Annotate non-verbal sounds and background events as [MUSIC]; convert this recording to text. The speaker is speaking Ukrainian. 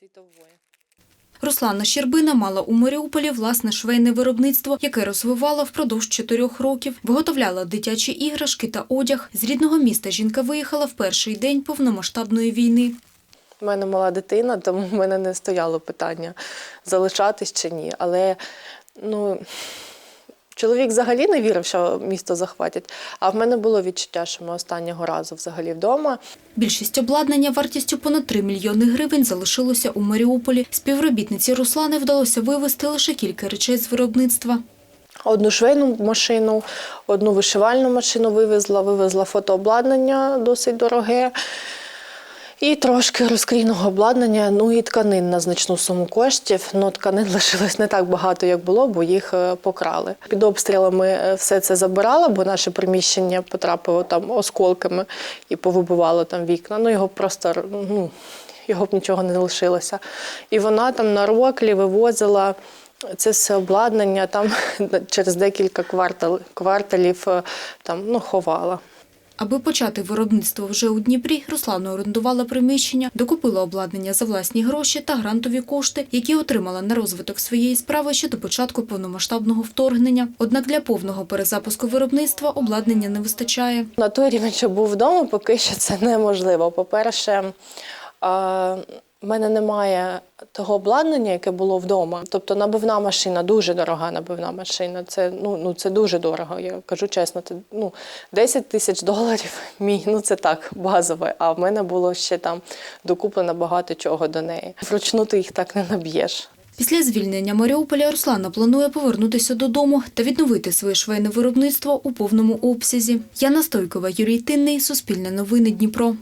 світової. Руслана Щербина мала у Маріуполі власне швейне виробництво, яке розвивала впродовж чотирьох років. Виготовляла дитячі іграшки та одяг. З рідного міста жінка виїхала в перший день повномасштабної війни. У мене мала дитина, тому в мене не стояло питання залишатись чи ні. Але ну, чоловік взагалі не вірив, що місто захватять. А в мене було відчуття, що ми останнього разу взагалі вдома. Більшість обладнання вартістю понад 3 мільйони гривень залишилося у Маріуполі. Співробітниці Руслани вдалося вивезти лише кілька речей з виробництва. Одну швейну машину, одну вишивальну машину вивезла, вивезла фотообладнання досить дороге. І трошки розкрійного обладнання, ну і тканин на значну суму коштів. Ну, тканин [LAUGHS] лишилось не так багато, як було, бо їх е, покрали. Під обстрілами е, все це забирала, бо наше приміщення потрапило там осколками і повибивало там вікна. Ну його просто ну, його б нічого не лишилося. І вона там на роклі вивозила це все обладнання, там [LAUGHS] через декілька квартал, кварталів е, там, ну, ховала. Аби почати виробництво вже у Дніпрі, Руслана орендувала приміщення, докупила обладнання за власні гроші та грантові кошти, які отримала на розвиток своєї справи ще до початку повномасштабного вторгнення. Однак для повного перезапуску виробництва обладнання не вистачає. На той рівень, що був вдома, поки що це неможливо. По-перше, а, в мене немає того обладнання, яке було вдома. Тобто набивна машина, дуже дорога набивна машина. Це, ну, ну, це дуже дорого, я кажу чесно. Це, ну, 10 тисяч доларів [LAUGHS] мій, ну це так, базове. А в мене було ще там докуплено багато чого до неї. Вручну ти їх так не наб'єш. Після звільнення Маріуполя Руслана планує повернутися додому та відновити своє швейне виробництво у повному обсязі. Яна Стойкова, Юрій Тинний, Суспільне новини Дніпро.